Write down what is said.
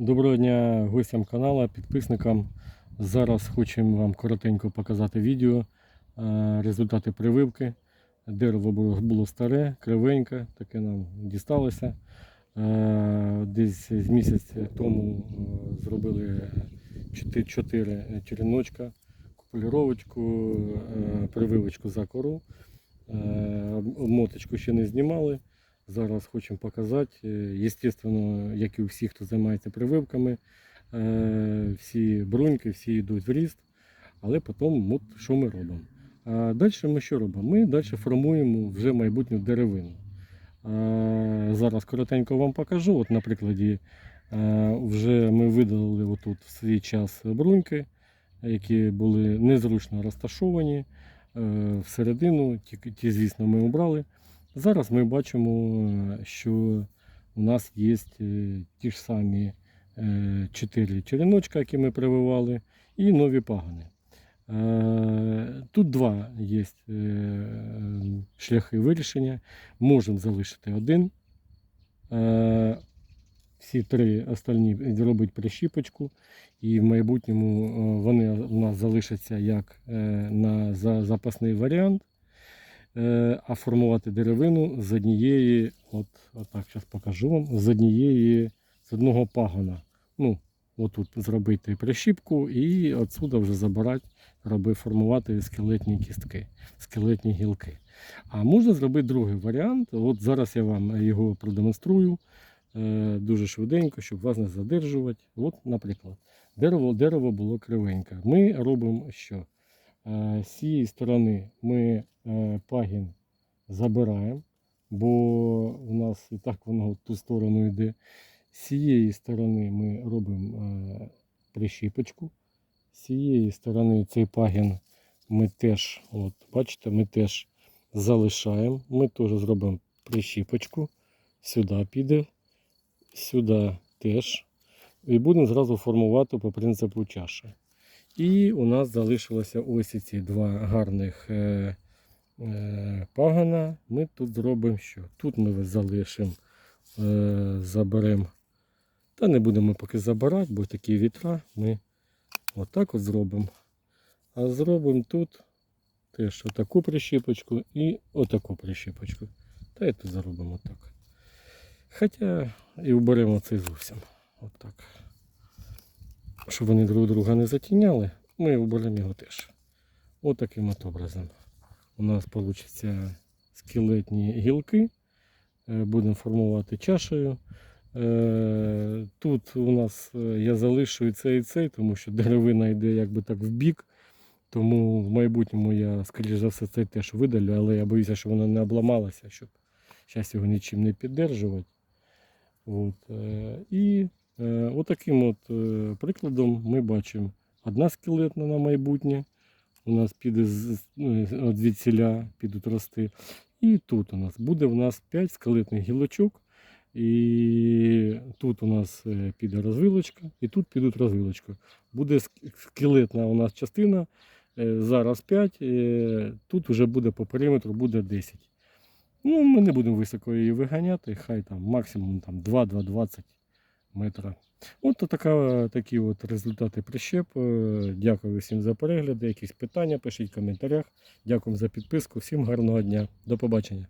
Доброго дня гостям каналу, підписникам. Зараз хочемо вам коротенько показати відео. е, Результати прививки. Дерево було, старе, кривеньке, таке нам дісталося. Е, Десь місяць тому е, зробили 4 череночка, купуліровочку, прививочку за кору. Обмоточку ще не знімали. Зараз хочемо показати. Єстественно, як і у всіх, хто займається прививками, е, всі бруньки, всі йдуть в ріст, але потім от, що ми робимо. А далі ми що робимо? Ми далі формуємо вже майбутню деревину. Е, Зараз коротенько вам покажу. От, на прикладі е, вже ми видалили отут в свій час бруньки, які були незручно розташовані. Е, Всередину, ті, звісно, ми обрали. Зараз ми бачимо, е, що у нас є е, ті ж самі е, чотири череночка, які ми прививали, і нові пагони. Е, Тут два є шляхи вирішення. Можемо залишити один. Е, Всі три остальні робити прищіпочку, і в майбутньому е, вони у нас залишаться як е, на запасний варіант. Е, а формувати деревину з однієї, от, отак зараз покажу вам, з однієї, з одного пагона. Ну, отут зробити прищіпку і отсюда вже забирати, робити, формувати скелетні кістки, скелетні гілки. А можна зробити другий варіант. От зараз я вам його продемонструю е, дуже швиденько, щоб вас не задержувати. От, наприклад, дерево, дерево було кривеньке. Ми робимо що? Е, З цієї сторони ми е, пагін забираємо, бо у нас і так воно в ту сторону йде. З цієї сторони ми робимо е, прищіпочку. З цієї сторони цей пагін ми теж, от, бачите, ми теж залишаємо. Ми теж зробимо прищіпочку. Сюди піде, сюди теж. І будемо зразу формувати по принципу чаші. І у нас залишилося ось ці два гарних е, е, пагана. Ми тут зробимо що? Тут ми залишимо, е, заберемо. Та не будемо поки забирати, бо такі вітра ми отак от зробимо. А зробимо тут теж отаку прищіпочку і отаку прищіпочку. Та і тут зробимо отак. Хоча і вберемо цей зовсім. Отак щоб вони друг друга не затіняли, ми оберемо його теж. Отаким от образом. У нас вийде скелетні гілки. Е, Будемо формувати чашею. Е, Тут у нас е, я залишую цей і цей, тому що деревина йде якби так в бік. Тому в майбутньому я, скоріш за все, цей теж видалю, але я боюся, що воно не обламалося, щоб зараз його нічим не піддержувати. От. І Отаким от е, прикладом ми бачимо одна скелетна на майбутнє. У нас піде ну, звідсіля підуть рости. І тут у нас буде в нас 5 скелетних гілочок. І тут у нас е, піде розвилочка, і тут підуть розвилочки. Буде скелетна у нас частина. е, Зараз 5, е, тут вже буде по периметру буде 10. Ну, ми не будемо високо її виганяти, хай там максимум там 2-2,20 метра. От така, такі от результати прищеп. Е, Дякую всім за перегляди. Якісь питання пишіть в коментарях. Дякую за підписку. Всім гарного дня. До побачення.